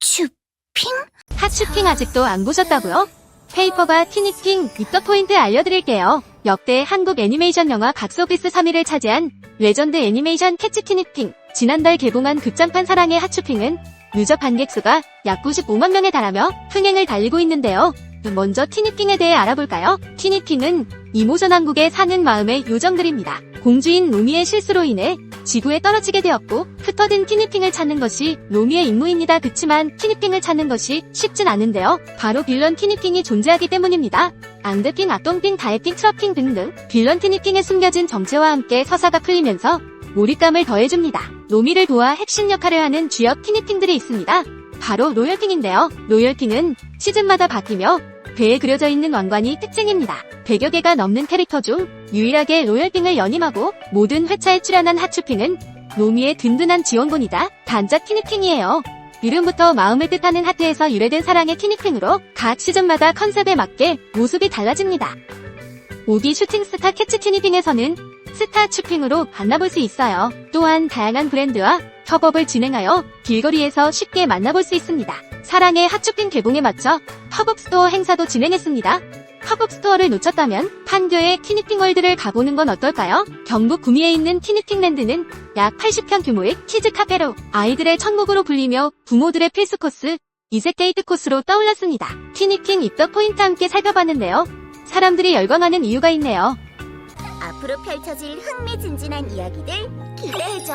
슈핑? 핫쇼핑 아직도 안 보셨다고요? 페이퍼가 티니핑 입덕 포인트 알려드릴게요. 역대 한국 애니메이션 영화 각서비스 3위를 차지한 레전드 애니메이션 캐치 티니핑. 지난달 개봉한 극장판 사랑의 핫쇼핑은 누적 관객 수가 약 95만 명에 달하며 흥행을 달리고 있는데요. 먼저 티니핑에 대해 알아볼까요? 티니핑은 이모전왕국에 사는 마음의 요정들입니다. 공주인 로미의 실수로 인해 지구에 떨어지게 되었고 흩어진 티니핑을 찾는 것이 로미의 임무입니다. 그치만 티니핑을 찾는 것이 쉽진 않은데요. 바로 빌런 티니핑이 존재하기 때문입니다. 앙드핑, 악동핑, 다해핑, 트러핑 등등 빌런 티니핑의 숨겨진 정체와 함께 서사가 풀리면서 몰입감을 더해줍니다. 로미를 도와 핵심 역할을 하는 주역 티니핑들이 있습니다. 바로 로열핑인데요. 로열핑은 시즌마다 바뀌며 배에 그려져 있는 왕관이 특징입니다. 100여 개가 넘는 캐릭터 중 유일하게 로열핑을 연임하고 모든 회차에 출연한 하츄핑은 로미의 든든한 지원군이다. 단짝 티니핑이에요. 이름부터 마음을 뜻하는 하트에서 유래된 사랑의 티니핑으로 각 시즌마다 컨셉에 맞게 모습이 달라집니다. 5기 슈팅스타 캐치 티니핑에서는 스타 추핑으로 만나볼 수 있어요. 또한 다양한 브랜드와 협업을 진행하여 길거리에서 쉽게 만나볼 수 있습니다. 사랑의 핫쇼핑 개봉에 맞춰 팝업 스토어 행사도 진행했습니다. 팝업 스토어를 놓쳤다면 판교의 티니핑 월드를 가보는 건 어떨까요? 경북 구미에 있는 티니핑랜드는 약 80평 규모의 키즈 카페로 아이들의 천국으로 불리며 부모들의 필수 코스 이색 데이트 코스로 떠올랐습니다. 티니핑 입덕 포인트 함께 살펴봤는데요. 사람들이 열광하는 이유가 있네요. 앞으로 펼쳐질 흥미진진한 이야기들 기대해줘.